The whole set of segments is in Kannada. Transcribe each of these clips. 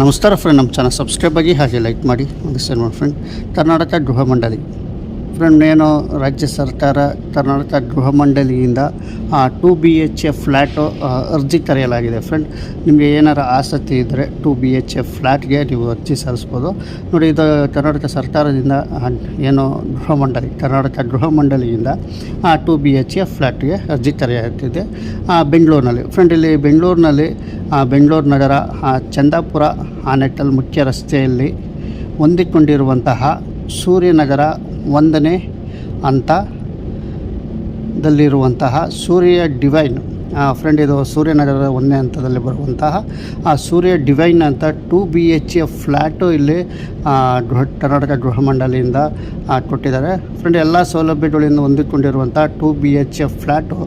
ನಮಸ್ಕಾರ ಫ್ರೆಂಡ್ ನಮ್ಮ ಚಾನಲ್ ಸಬ್ಸ್ಕ್ರೈಬ್ ಆಗಿ ಹಾಗೆ ಲೈಕ್ ಮಾಡಿ. ಒಂದು ಶೇರ್ ಮಾಡಿ ಫ್ರೆಂಡ್ ಕರ್ನಾಟಕ ಗೃಹ ಮಂಡಳಿ. ಏನು ರಾಜ್ಯ ಸರ್ಕಾರ ಕರ್ನಾಟಕ ಗೃಹ ಮಂಡಳಿಯಿಂದ two B H A flat ಅರ್ಜಿ ಕರೆಯಲಾಗಿದೆ. ಫ್ರೆಂಡ್, ನಿಮಗೆ ಏನಾರ ಆಸಕ್ತಿ ಇದ್ದರೆ ಟು ಬಿ ಎಚ್ ಎ ಫ್ಲ್ಯಾಟ್ಗೆ ನೀವು ಅರ್ಜಿ ಸಲ್ಲಿಸ್ಬೋದು. ನೋಡಿ, ಇದು ಕರ್ನಾಟಕ ಸರ್ಕಾರದಿಂದ ಏನು ಗೃಹ ಮಂಡಳಿ, ಕರ್ನಾಟಕ ಗೃಹ ಮಂಡಳಿಯಿಂದ ಟು ಬಿ ಎಚ್ ಎ ಫ್ಲ್ಯಾಟ್ಗೆ ಅರ್ಜಿ ಕರೆಯುತ್ತಿದೆ ಬೆಂಗಳೂರಿನಲ್ಲಿ, ಫ್ರೆಂಡ್, ಇಲ್ಲಿ ಬೆಂಗಳೂರಿನಲ್ಲಿ ಬೆಂಗಳೂರು ನಗರ ಚಂದಾಪುರ ಆನೆಟ್ಟಲ್ ಮುಖ್ಯ ರಸ್ತೆಯಲ್ಲಿ ಹೊಂದಿಕೊಂಡಿರುವಂತಹ ಸೂರ್ಯನಗರ ಒಂದನೇ ಹಂತದಲ್ಲಿರುವಂತಹ ಸೂರ್ಯ ಡಿವೈನ್ ಫ್ರೆಂಡ್ ಇದು ಸೂರ್ಯನಗರದ ಒಂದನೇ ಹಂತದಲ್ಲಿ ಬರುವಂತಹ, ಆ ಸೂರ್ಯ ಡಿವೈನ್ ಅಂತ two B H F flat ಇಲ್ಲಿ ಗೃಹ, ಕರ್ನಾಟಕ ಗೃಹ ಮಂಡಳಿಯಿಂದ ಕೊಟ್ಟಿದ್ದಾರೆ. ಫ್ರೆಂಡ್ ಎಲ್ಲ ಸೌಲಭ್ಯಗಳಿಂದ ಹೊಂದಿಕೊಂಡಿರುವಂಥ two B H F flat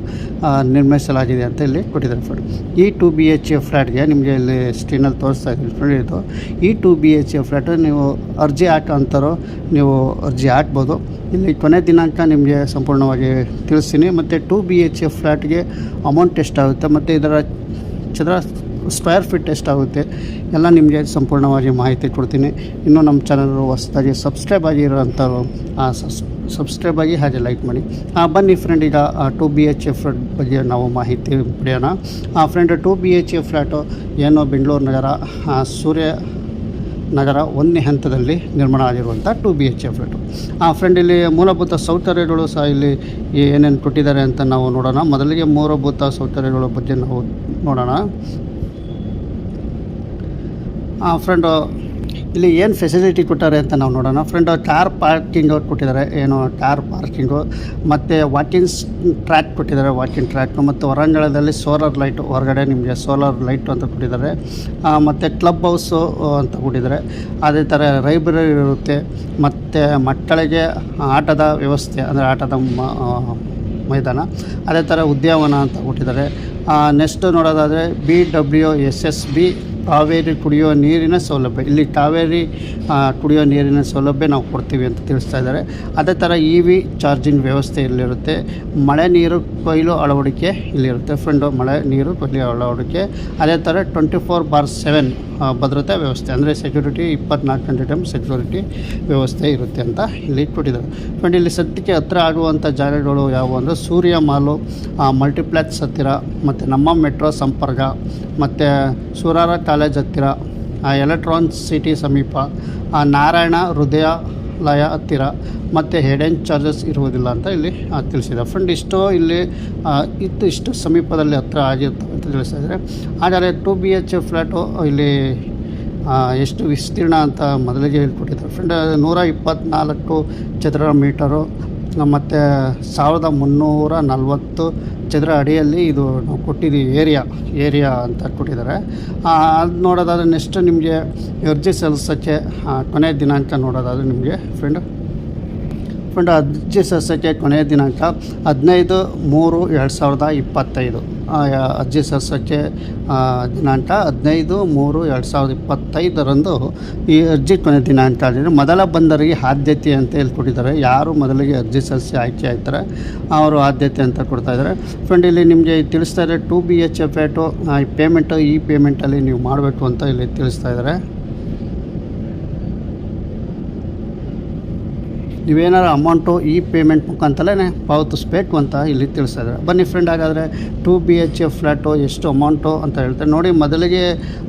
ನಿರ್ಮಿಸಲಾಗಿದೆ ಅಂತ ಇಲ್ಲಿ ಕೊಟ್ಟಿದ್ದಾರೆ ಫ್ರೆಂಡ್ ಈ ಟೂ ಬಿ ಎಚ್ ಎ ಫ್ಲ್ಯಾಟ್ಗೆ ನಿಮಗೆ ಇಲ್ಲಿ ಸ್ಕ್ರೀನಲ್ಲಿ ತೋರಿಸ್ತಾ ಇದ್ದೀನಿ ಫ್ರೆಂಡ್ ಇದು. ಈ two B H A flat ನೀವು ಅರ್ಜಿ ಹಾಕೋ ಅಂತಾರೋ ನೀವು ಅರ್ಜಿ ಹಾಕ್ಬೋದು. ಇಲ್ಲಿ ಕೊನೆ ದಿನಾಂಕ ನಿಮಗೆ ಸಂಪೂರ್ಣವಾಗಿ ತಿಳಿಸ್ತೀನಿ. ಮತ್ತು ಟು ಬಿ ಎಚ್ ಎ ಫ್ಲ್ಯಾಟ್ಗೆ ಅಮೌಂಟ್ ಎಷ್ಟಾಗುತ್ತೆ ಮತ್ತು ಇದರ ಚದರ ಸ್ಕ್ವೇರ್ ಫೀಟ್ ಎಷ್ಟಾಗುತ್ತೆ ಎಲ್ಲ ನಿಮಗೆ ಸಂಪೂರ್ಣವಾಗಿ ಮಾಹಿತಿ ಕೊಡ್ತೀನಿ. ಇನ್ನೂ ನಮ್ಮ ಚಾನಲ್ ಹೊಸದಾಗಿ ಸಬ್ಸ್ಕ್ರೈಬ್ ಆಗಿರೋಂಥವ್ರು ಸಬ್ಸ್ಕ್ರೈಬ್ ಆಗಿ ಹಾಗೆ ಲೈಕ್ ಮಾಡಿ. ಹಾಂ ಬನ್ನಿ ಫ್ರೆಂಡ್ ಈಗ two B H A flat ಬಗ್ಗೆ ನಾವು ಮಾಹಿತಿ ಪಡೆಯೋಣ. ಆ friend two B H A flat ಏನು ಬೆಂಗಳೂರು ನಗರ ಸೂರ್ಯ ನಗರ ಒಂದನೇ ಹಂತದಲ್ಲಿ ನಿರ್ಮಾಣ ಆಗಿರುವಂಥ ಟು ಬಿ ಎಚ್ ಎ ಆ ಫ್ರೆಂಡ್ ಇಲ್ಲಿ ಮೂಲಭೂತ ಸೌಕರ್ಯಗಳು ಸಹ ಇಲ್ಲಿ ಏನೇನು ಕೊಟ್ಟಿದ್ದಾರೆ ಅಂತ ನಾವು ನೋಡೋಣ. ಮೊದಲಿಗೆ ಮೂಲಭೂತ ಸೌಕರ್ಯಗಳ ಬಗ್ಗೆ ನಾವು ನೋಡೋಣ. ಆ ಫ್ರೆಂಡು ಇಲ್ಲಿ ಏನು ಫೆಸಿಲಿಟಿ ಕೊಟ್ಟಾರೆ ಅಂತ ನಾವು ನೋಡೋಣ. ಫ್ರೆಂಡ್ ಕಾರ್ ಪಾರ್ಕಿಂಗ್ ಕೊಟ್ಟಿದ್ದಾರೆ ಏನು ಕಾರ್ ಪಾರ್ಕಿಂಗು ಮತ್ತು ವಾಕಿಂಗ್ ಟ್ರ್ಯಾಕ್ ಕೊಟ್ಟಿದ್ದಾರೆ ವಾಕಿಂಗ್ ಟ್ರ್ಯಾಕು ಮತ್ತು ಹೊರಾಂಗಣದಲ್ಲಿ ಸೋಲಾರ್ ಲೈಟ್ ಹೊರಗಡೆ ನಿಮಗೆ ಸೋಲಾರ್ ಲೈಟು ಅಂತ ಕೊಟ್ಟಿದ್ದಾರೆ ಮತ್ತು ಕ್ಲಬ್ ಹೌಸು ಅಂತ ಕೊಟ್ಟಿದ್ದಾರೆ ಅದೇ ಥರ ಲೈಬ್ರರಿ ಇರುತ್ತೆ. ಮತ್ತು ಮಕ್ಕಳಿಗೆ ಆಟದ ವ್ಯವಸ್ಥೆ, ಅಂದರೆ ಆಟದ ಮೈದಾನ. ಅದೇ ಥರ ಉದ್ಯಾನವನ ಅಂತ ಕೊಟ್ಟಿದ್ದಾರೆ ನೆಕ್ಸ್ಟ್ ನೋಡೋದಾದರೆ B W S S B Kaveri ಕುಡಿಯೋ ನೀರಿನ ಸೌಲಭ್ಯ. ಇಲ್ಲಿ ಕಾವೇರಿ ಕುಡಿಯೋ ನೀರಿನ ಸೌಲಭ್ಯ ನಾವು ಕೊಡ್ತೀವಿ ಅಂತ ತಿಳಿಸ್ತಾ ಇದ್ದಾರೆ. ಅದೇ ಥರ ಇ ವಿ ಚಾರ್ಜಿಂಗ್ ವ್ಯವಸ್ಥೆ ಇಲ್ಲಿರುತ್ತೆ. ಮಳೆ ನೀರು ಕೊಯ್ಲು ಅಳವಡಿಕೆ ಇಲ್ಲಿರುತ್ತೆ ಫ್ರೆಂಡು ಮಳೆ ನೀರು ಕೊಯ್ಲು ಅಳವಡಿಕೆ. ಅದೇ ಥರ ಟ್ವೆಂಟಿ ಫೋರ್ ಬಾರ್ ಸೆವೆನ್ ಭದ್ರತಾ ವ್ಯವಸ್ಥೆ ಅಂದರೆ ಸೆಕ್ಯೂರಿಟಿ ಇಪ್ಪತ್ನಾಲ್ಕು ಗಂಟೆ ಟೈಮ್ ಸೆಕ್ಯೂರಿಟಿ ವ್ಯವಸ್ಥೆ ಇರುತ್ತೆ ಅಂತ ಇಲ್ಲಿ ಕೊಟ್ಟಿದ್ದಾರೆ. ಫ್ರೆಂಡ್ ಇಲ್ಲಿ ಸದ್ಯಕ್ಕೆ ಹತ್ರ ಆಗುವಂಥ ಜಾಗಗಳು ಯಾವುವು ಅಂದರೆ ಸೂರ್ಯ ಮಾಲು ಮಲ್ಟಿಪ್ಲೆಕ್ಸ್ ಹತ್ತಿರ, ಮತ್ತು ನಮ್ಮ ಮೆಟ್ರೋ ಸಂಪರ್ಕ, ಮತ್ತು ಸೂರಾರ ಕಾಲೇಜ್ ಹತ್ತಿರ ಆ ಎಲೆಕ್ಟ್ರಾನ್ ಸಿಟಿ ಸಮೀಪ ಆ, ನಾರಾಯಣ ಹೃದಯಾಲಯ ಹತ್ತಿರ. ಮತ್ತು ಹೆಡ್ ಆ್ಯಂಡ್ ಚಾರ್ಜಸ್ ಇರುವುದಿಲ್ಲ ಅಂತ ಇಲ್ಲಿ ತಿಳಿಸಿದೆ. ಫ್ರೆಂಡ್ ಇಷ್ಟು ಇಲ್ಲಿ ಇತ್ತು ಇಷ್ಟು ಸಮೀಪದಲ್ಲಿ ಹತ್ತಿರ ಆಗಿತ್ತು ಅಂತ ತಿಳಿಸಿದರೆ ಆದರೆ ಟು ಬಿ ಎಚ್ ಫ್ಲ್ಯಾಟು ಇಲ್ಲಿ ಎಷ್ಟು ವಿಸ್ತೀರ್ಣ ಅಂತ ಮೊದಲಿಗೆ ಹೇಳ್ಕೊಟ್ಟಿದ್ದಾರೆ. ಫ್ರೆಂಡ್ ನೂರ ಇಪ್ಪತ್ತ್ನಾಲ್ಕು ಚದರ ಮೀಟರು ಮತ್ತು ಸಾವಿರದ ಮುನ್ನೂರ ನಲವತ್ತು ಚದರ ಅಡಿಯಲ್ಲಿ ಇದು ನಾವು ಕೊಟ್ಟಿದ್ದೀವಿ, ಏರಿಯಾ ಏರಿಯಾ ಅಂತ ಕೊಟ್ಟಿದ್ದಾರೆ. ಅದು ನೋಡೋದಾದರೆ ನೆಕ್ಸ್ಟ್ ನಿಮಗೆ ಅರ್ಜಿ ಸಲ್ಲಿಸೋಕ್ಕೆ ಕೊನೆ ದಿನಾಂಕ ನೋಡೋದಾದರೆ ನಿಮಗೆ ಫ್ರೆಂಡ್ ಫ್ರೆಂಡ್ ಅರ್ಜಿ ಸಲ್ಲಿಸೋಕ್ಕೆ ಕೊನೆಯ ದಿನಾಂಕ ಹದಿನೈದು ಮೂರು ಎರಡು ಸಾವಿರದ ಇಪ್ಪತ್ತೈದು. ಅರ್ಜಿ ಸಲ್ಲಿಸೋಕ್ಕೆ ದಿನಾಂಕ ಹದಿನೈದು ಮೂರು ಎರಡು ಸಾವಿರದ ಇಪ್ಪತ್ತೈದರಂದು ಈ ಅರ್ಜಿ ಕೊನೆಯ ದಿನಾಂಕ ಆಗಿದ್ರೆ ಮೊದಲ ಬಂದರಿಗೆ ಆದ್ಯತೆ ಅಂತ ಹೇಳಿ ಕೊಟ್ಟಿದ್ದಾರೆ ಯಾರು ಮೊದಲಿಗೆ ಅರ್ಜಿ ಸಲ್ಲಿಸಿ ಆಯ್ಕೆ ಆಯ್ತಾರೆ, ಅವರು ಆದ್ಯತೆ ಅಂತ ಕೊಡ್ತಾ ಇದ್ದಾರೆ. ಫ್ರೆಂಡ್, ಇಲ್ಲಿ ನಿಮಗೆ ತಿಳಿಸ್ತಾ ಇದ್ದಾರೆ, ಟು ಬಿ ಎಚ್ ಎಫ್ ಈ ಪೇಮೆಂಟು ಈ ಪೇಮೆಂಟಲ್ಲಿ ನೀವು ಮಾಡಬೇಕು ಅಂತ ಇಲ್ಲಿ ತಿಳಿಸ್ತಾ ಇದ್ದಾರೆ. ನೀವೇನಾರು ಅಮೌಂಟು ಈ ಪೇಮೆಂಟ್ ಮುಖಾಂತರೇ ಪಾವತಿಸ್ಬೇಕು ಅಂತ ಇಲ್ಲಿ ತಿಳಿಸಿದ್ರೆ. ಬನ್ನಿ ಫ್ರೆಂಡ್ ಹಾಗಾದರೆ two B H F flat ಎಷ್ಟು ಅಮೌಂಟು ಅಂತ ಹೇಳ್ತಾರೆ. ನೋಡಿ ಮೊದಲಿಗೆ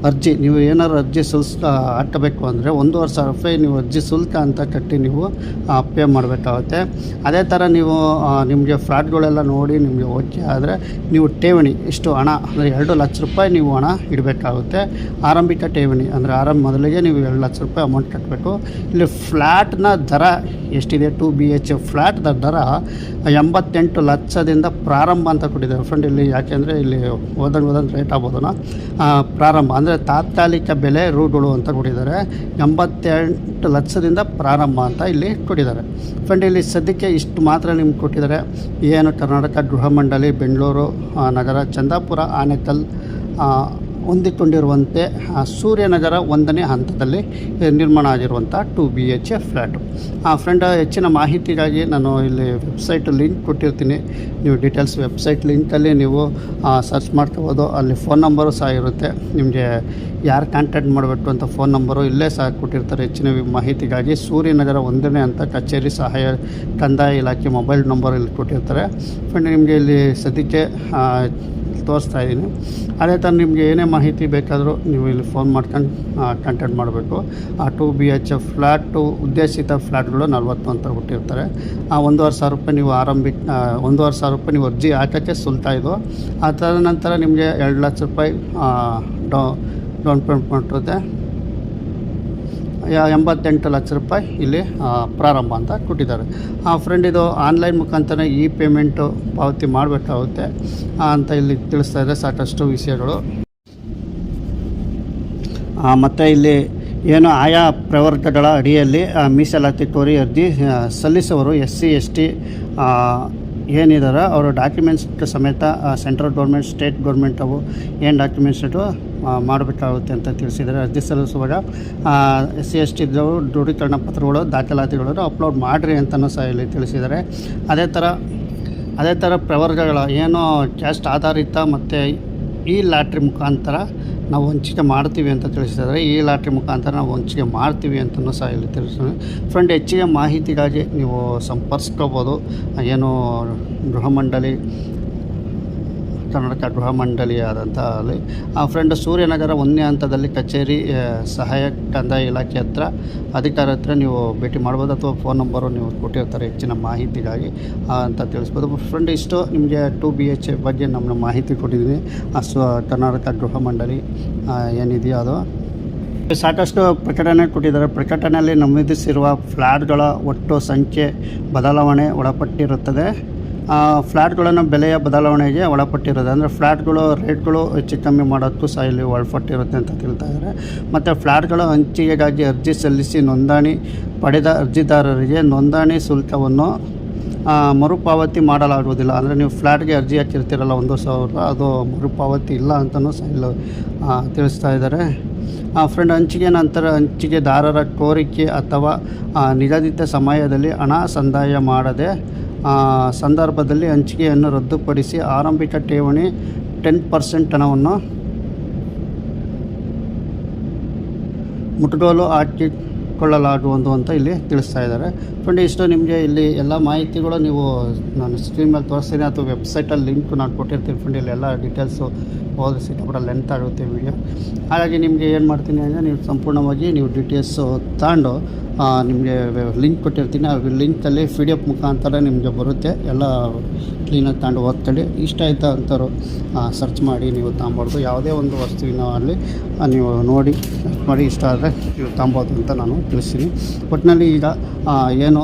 ಅರ್ಜಿ, ನೀವು ಏನಾರು ಅರ್ಜಿ ಸುಲ್ಸ್ ಹಟ್ಟಬೇಕು ಅಂದರೆ ಒಂದೂವರೆ ಸಾವಿರ ರೂಪಾಯಿ ನೀವು ಅರ್ಜಿ ಶುಲ್ಕ ಅಂತ ಕಟ್ಟಿ ನೀವು ಪೇ ಮಾಡಬೇಕಾಗುತ್ತೆ. ಅದೇ ಥರ ನೀವು ನಿಮಗೆ ಫ್ಲ್ಯಾಟ್ಗಳೆಲ್ಲ ನೋಡಿ ನಿಮಗೆ ಓಕೆ ಆದರೆ ನೀವು ಠೇವಣಿ, ಇಷ್ಟು ಹಣ, ಅಂದರೆ ಎರಡು ಲಕ್ಷ ರೂಪಾಯಿ ನೀವು ಹಣ ಇಡಬೇಕಾಗುತ್ತೆ. ಆರಂಭಿಕ ಠೇವಣಿ, ಅಂದರೆ ಆರಂಭ ಮೊದಲಿಗೆ ನೀವು ಎರಡು ಲಕ್ಷ ರೂಪಾಯಿ ಅಮೌಂಟ್ ಕಟ್ಟಬೇಕು ಇಲ್ಲಿ ಫ್ಲ್ಯಾಟ್ನ ದರ ಎಷ್ಟಿದೆ? ಟು ಬಿ ಎಚ್ ಫ್ಲ್ಯಾಟ್ ದರ ಎಂಬತ್ತೆಂಟು ಲಕ್ಷದಿಂದ ಪ್ರಾರಂಭ ಅಂತ ಕೊಟ್ಟಿದ್ದಾರೆ. ಫ್ರೆಂಡ್ ಇಲ್ಲಿ ಯಾಕೆಂದರೆ ಇಲ್ಲಿ ಓದಂಗೆ ಓದಂಗೆ ರೇಟ್ ಆಗ್ಬೋದನ? ಪ್ರಾರಂಭ ಅಂದರೆ ತಾತ್ಕಾಲಿಕ ಬೆಲೆ ರೂಗಳು ಅಂತ ಕೊಟ್ಟಿದ್ದಾರೆ. ಎಂಬತ್ತೆಂಟು ಲಕ್ಷದಿಂದ ಪ್ರಾರಂಭ ಅಂತ ಇಲ್ಲಿ ಕೊಟ್ಟಿದ್ದಾರೆ. ಫ್ರೆಂಡ್ ಇಲ್ಲಿ ಸದ್ಯಕ್ಕೆ ಇಷ್ಟು ಮಾತ್ರ ನಿಮ್ಗೆ ಕೊಟ್ಟಿದ್ದಾರೆ. ಏನು, ಕರ್ನಾಟಕ ಗೃಹ ಮಂಡಳಿ, ಬೆಂಗಳೂರು ನಗರ, ಚಂದಾಪುರ, ಆನೆಕಲ್ ಹೊಂದಿಕೊಂಡಿರುವಂತೆ ಸೂರ್ಯನಗರ ಒಂದನೇ ಹಂತದಲ್ಲಿ ನಿರ್ಮಾಣ ಆಗಿರುವಂಥ two B H A flat ಆ ಫ್ರೆಂಡ್ ಹೆಚ್ಚಿನ ಮಾಹಿತಿಗಾಗಿ ನಾನು ಇಲ್ಲಿ ವೆಬ್ಸೈಟ್ ಲಿಂಕ್ ಕೊಟ್ಟಿರ್ತೀನಿ. ನೀವು ಡೀಟೇಲ್ಸ್ ವೆಬ್ಸೈಟ್ ಲಿಂಕಲ್ಲಿ ನೀವು ಸರ್ಚ್ ಮಾಡ್ಕೋಬೋದು ಅಲ್ಲಿ ಫೋನ್ ನಂಬರು ಸಹ ಇರುತ್ತೆ. ನಿಮಗೆ ಯಾರು ಕಾಂಟ್ಯಾಕ್ಟ್ ಮಾಡಬೇಕು ಅಂತ ಫೋನ್ ನಂಬರು ಇಲ್ಲೇ ಸಹ ಕೊಟ್ಟಿರ್ತಾರೆ ಹೆಚ್ಚಿನ ಮಾಹಿತಿಗಾಗಿ. ಸೂರ್ಯನಗರ ಒಂದನೇ ಅಂತ ಕಚೇರಿ ಸಹಾಯ ಕಂದಾಯ ಇಲಾಖೆ ಮೊಬೈಲ್ ನಂಬರ್ ಇಲ್ಲಿ ಕೊಟ್ಟಿರ್ತಾರೆ. ಫ್ರೆಂಡ್ ನಿಮಗೆ ಇಲ್ಲಿ ಸದ್ಯಕ್ಕೆ ತೋರಿಸ್ತಾ ಇದ್ದೀನಿ. ಅದೇ ಥರ ನಿಮಗೆ ಏನೇ ಮಾಹಿತಿ ಬೇಕಾದರೂ ನೀವು ಇಲ್ಲಿ ಫೋನ್ ಮಾಡ್ಕೊಂಡು ಕಾಂಟ್ಯಾಕ್ಟ್ ಮಾಡಬೇಕು. ಆ ಟು ಬಿ ಎಚ್ ಫ್ಲ್ಯಾಟು ಉದ್ದೇಶಿತ ಫ್ಲ್ಯಾಟ್ಗಳು ನಲ್ವತ್ತು ಅಂತ ಕೊಟ್ಟಿರ್ತಾರೆ. ಆ ಒಂದೂವರೆ ಸಾವಿರ ರೂಪಾಯಿ ನೀವು ಆರಂಭಿ ಒಂದೂವರೆ ಸಾವಿರ ರೂಪಾಯಿ ನೀವು ಅರ್ಜಿ ಹಾಕೋಕ್ಕೆ ಸುಲ್ತಾ ಇದು. ಆ ಥರ ನಂತರ ನಿಮಗೆ ಎರಡು ಲಕ್ಷ ರೂಪಾಯಿ ಡೌ ಡೌನ್ ಪೇಮೆಂಟ್ ಮಾಡಿರುತ್ತೆ ಎಂಬತ್ತೆಂಟು ಲಕ್ಷ ರೂಪಾಯಿ ಇಲ್ಲಿ ಪ್ರಾರಂಭ ಅಂತ ಕೊಟ್ಟಿದ್ದಾರೆ. ಆ ಫ್ರೆಂಡ್ ಇದು ಆನ್ಲೈನ್ ಮುಖಾಂತರ ಇ ಪೇಮೆಂಟು ಪಾವತಿ ಮಾಡಬೇಕಾಗುತ್ತೆ ಅಂತ ಇಲ್ಲಿ ತಿಳಿಸ್ತಾ ಇದೆ ಸಾಕಷ್ಟು ವಿಷಯಗಳು. ಮತ್ತು ಇಲ್ಲಿ ಏನು ಆಯಾ ಪ್ರವರ್ಗಗಳ ಅಡಿಯಲ್ಲಿ ಮೀಸಲಾತಿ ಕೋರಿ ಅರ್ಜಿ ಸಲ್ಲಿಸುವರು ಸಲ್ಲಿಸುವವರು ಎಸ್ ಸಿ ಎಸ್ ಟಿ ಏನಿದ್ದಾರೆ ಅವರು ಡಾಕ್ಯುಮೆಂಟ್ಸ್ ಸಮೇತ ಸೆಂಟ್ರಲ್ ಗೌರ್ಮೆಂಟ್ ಸ್ಟೇಟ್ ಗೌರ್ಮೆಂಟ್ ಅವು ಏನು ಡಾಕ್ಯುಮೆಂಟ್ಸ್ ಇಟ್ಟು ಮಾಡಬೇಕಾಗುತ್ತೆ ಅಂತ ತಿಳಿಸಿದ್ದಾರೆ. ಅರ್ಜಿ ಸಲ್ಲಿಸುವಾಗ ಎಸ್ ಸಿ ಎಸ್ ಟಿ ದೃಢೀಕರಣ ಪತ್ರಗಳು, ದಾಖಲಾತಿಗಳನ್ನು ಅಪ್ಲೋಡ್ ಮಾಡಿರಿ ಅಂತಲೂ ಸಹ ಇಲ್ಲಿ ತಿಳಿಸಿದ್ದಾರೆ. ಅದೇ ಥರ ಅದೇ ಥರ ಪ್ರವರ್ಗಗಳ ಏನು ಕ್ಯಾಸ್ಟ್ ಆಧಾರಿತ ಮತ್ತು ಈ ಲಾಟ್ರಿ ಮುಖಾಂತರ ನಾವು ಹಂಚಿಕೆ ಮಾಡ್ತೀವಿ ಅಂತ ತಿಳಿಸಿದ್ದಾರೆ. ಈ ಲಾಟ್ರಿ ಮುಖಾಂತರ ನಾವು ಹಂಚಿಕೆ ಮಾಡ್ತೀವಿ ಅಂತಲೂ ಸಹ ಇಲ್ಲಿ ತಿಳಿಸಿದ್ದಾರೆ ಫ್ರೆಂಡ್, ಹೆಚ್ಚಿಗೆ ಮಾಹಿತಿಗಾಗಿ ನೀವು ಸಂಪರ್ಸ್ಕೋಬೋದು. ಏನು ಗೃಹ ಮಂಡಳಿ ಕರ್ನಾಟಕ ಗೃಹ ಮಂಡಳಿ ಆದಂಥ ಅಲ್ಲಿ. ಆ ಫ್ರೆಂಡ್ ಸೂರ್ಯನಗರ ಒಂದನೇ ಹಂತದಲ್ಲಿ ಕಚೇರಿ ಸಹಾಯಕ ಕಂದಾಯ ಇಲಾಖೆ ಹತ್ರ ಅಧಿಕಾರಿ ಹತ್ರ ನೀವು ಭೇಟಿ ಮಾಡ್ಬೋದು ಅಥವಾ ಫೋನ್ ನಂಬರು ನೀವು ಕೊಟ್ಟಿರ್ತಾರೆ ಹೆಚ್ಚಿನ ಮಾಹಿತಿಗಾಗಿ ಅಂತ ತಿಳಿಸ್ಬೋದು. ಫ್ರೆಂಡ್, ಇಷ್ಟು ನಿಮಗೆ ಟು ಬಿ ಎಚ್ ಬಗ್ಗೆ ನಮ್ಮ ಮಾಹಿತಿ ಕೊಟ್ಟಿದ್ದೀನಿ. ಸ್ವ, ಕರ್ನಾಟಕ ಗೃಹ ಮಂಡಳಿ ಏನಿದೆಯೋ ಅದು. ಸಾಕಷ್ಟು ಪ್ರಕಟಣೆ ಕೊಟ್ಟಿದ್ದಾರೆ. ಪ್ರಕಟಣೆಯಲ್ಲಿ ನಮೂದಿಸಿರುವ ಫ್ಲ್ಯಾಟ್ಗಳ ಒಟ್ಟು ಸಂಖ್ಯೆ ಬದಲಾವಣೆ ಒಳಪಟ್ಟಿರುತ್ತದೆ. ಫ್ಲ್ಯಾಟ್ಗಳನ್ನು ಬೆಲೆಯ ಬದಲಾವಣೆಗೆ ಒಳಪಟ್ಟಿರೋದು. ಅಂದರೆ ಫ್ಲ್ಯಾಟ್ಗಳು ರೇಟ್ಗಳು ಹೆಚ್ಚು ಕಮ್ಮಿ ಮಾಡೋಕ್ಕೂ ಸಹ ಇಲ್ಲಿ ಒಳಪಟ್ಟಿರುತ್ತೆ ಅಂತ ತಿಳ್ತಾ ಇದ್ದಾರೆ ಮತ್ತು ಫ್ಲ್ಯಾಟ್ಗಳ ಹಂಚಿಕೆಗಾಗಿ ಅರ್ಜಿ ಸಲ್ಲಿಸಿ ನೋಂದಣಿ ಪಡೆದ ಅರ್ಜಿದಾರರಿಗೆ ನೋಂದಣಿ ಶುಲ್ಕವನ್ನು ಮರುಪಾವತಿ ಮಾಡಲಾಗುವುದಿಲ್ಲ. ಅಂದರೆ ನೀವು ಫ್ಲ್ಯಾಟ್ಗೆ ಅರ್ಜಿ ಹಾಕಿರ್ತೀರಲ್ಲ ಒಂದು ಸಾವಿರ, ಅದು ಮರುಪಾವತಿ ಇಲ್ಲ ಅಂತಲೂ ಸಹ ಇಲ್ಲಿ ತಿಳಿಸ್ತಾ ಇದ್ದಾರೆ ಫ್ರೆಂಡ್, ಹಂಚಿಕೆ ನಂತರ ಹಂಚಿಕೆದಾರರ ಕೋರಿಕೆ ಅಥವಾ ನಿಗದಿತ ಸಮಯದಲ್ಲಿ ಹಣ ಸಂದಾಯ ಮಾಡದೆ ಸಂದರ್ಭದಲ್ಲಿ ಹಂಚಿಕೆಯನ್ನು ರದ್ದುಪಡಿಸಿ ಆರಂಭಿಕ ಠೇವಣಿ ಟೆನ್ ಪರ್ಸೆಂಟ್ ಹಣವನ್ನು ಮುಟ್ಟುಗೋಲು ಹಾಕಿಕೊಳ್ಳಲಾಗುವುದು ಅಂತ ಇಲ್ಲಿ ತಿಳಿಸ್ತಾ ಇದ್ದಾರೆ. ಫ್ರೆಂಡ್, ಇಷ್ಟು ನಿಮಗೆ ಇಲ್ಲಿ ಎಲ್ಲ ಮಾಹಿತಿಗಳು ನೀವು ನಾನು ಸ್ಕ್ರೀನ್ ಮೇಲೆ ತೋರಿಸ್ತೀನಿ ಅಥವಾ ವೆಬ್ಸೈಟಲ್ಲಿ ಲಿಂಕ್ ನಾನು ಕೊಟ್ಟಿರ್ತೀನಿ ಫ್ರೆಂಡ್, ಇಲ್ಲಿ ಎಲ್ಲ ಡೀಟೇಲ್ಸು ಓದಿ ಸಿಕ್ಕಾಪಟ್ಟೆ ಲೆಂತ್ ಆಗುತ್ತೆ ವಿಡಿಯೋ ಹಾಗಾಗಿ ನಿಮಗೆ ಏನು ಮಾಡ್ತೀನಿ ಅಂದರೆ ನೀವು ಸಂಪೂರ್ಣವಾಗಿ ನೀವು ಡೀಟೇಲ್ಸು ತಗೊಂಡು ನಿಮಗೆ ಲಿಂಕ್ ಕೊಟ್ಟಿರ್ತೀನಿ. ಆ ಲಿಂಕಲ್ಲಿ ಪಿ ಡಿ ಎಫ್ ಮುಖಾಂತರ ನಿಮಗೆ ಬರುತ್ತೆ. ಎಲ್ಲ ಕ್ಲೀನಾಗಿ ತಗೊಂಡು ಓದ್ತಾಳೆ ಇಷ್ಟ ಆಯ್ತಾ ಅಂತಾರು ಸರ್ಚ್ ಮಾಡಿ ನೀವು ತಗೊಬಾರ್ದು. ಯಾವುದೇ ಒಂದು ವಸ್ತುವಿನ ಅಲ್ಲಿ ನೀವು ನೋಡಿ ಮಾಡಿ ಇಷ್ಟ ಆದರೆ ನೀವು ತಗೊಬೋದು ಅಂತ ನಾನು ತಿಳಿಸ್ತೀನಿ. ಒಟ್ಟಿನಲ್ಲಿ ಈಗ ಏನು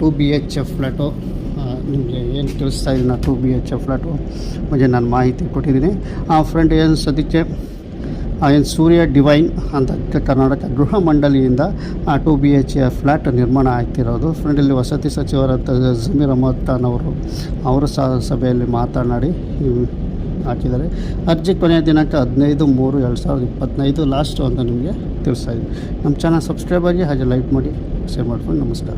two B H F flat ನಿಮಗೆ ಏನು ತಿಳಿಸ್ತಾ ಇದ್ದೀನಿ two B H F flat ಬಗ್ಗೆ ನಾನು ಮಾಹಿತಿ ಕೊಟ್ಟಿದ್ದೀನಿ. ಆ ಫ್ರೆಂಡ್ ಏನು ಸದ್ಯಕ್ಕೆ ಏನು ಸೂರ್ಯ ಡಿವೈನ್ ಅಂತ ಕರ್ನಾಟಕ ಗೃಹ ಮಂಡಳಿಯಿಂದ two B H A flat ನಿರ್ಮಾಣ ಆಗ್ತಿರೋದು. ಫ್ರೆಂಡ್ ಇಲ್ಲಿ ವಸತಿ ಸಚಿವರಂತ ಜಮೀರ್ ಅಹಮದ್ ಖಾನ್ ಅವರು ಅವರು ಸಹ ಸಭೆಯಲ್ಲಿ ಮಾತನಾಡಿ ಹಾಕಿದ್ದಾರೆ. ಅರ್ಜಿ ಕೊನೆಯ ದಿನಾಂಕ ಹದಿನೈದು ಮೂರು ಎರಡು ಸಾವಿರದ ಇಪ್ಪತ್ತೈದು ಲಾಸ್ಟು ಅಂತ ನಿಮಗೆ ತಿಳಿಸ್ತಾ ಇದ್ದೀನಿ. ನಮ್ಮ ಚಾನಲ್ ಸಬ್ಸ್ಕ್ರೈಬ್ ಆಗಿ ಹಾಗೆ ಲೈಕ್ ಮಾಡಿ ಶೇರ್ ಮಾಡ್ಕೊಂಡು ನಮಸ್ಕಾರ.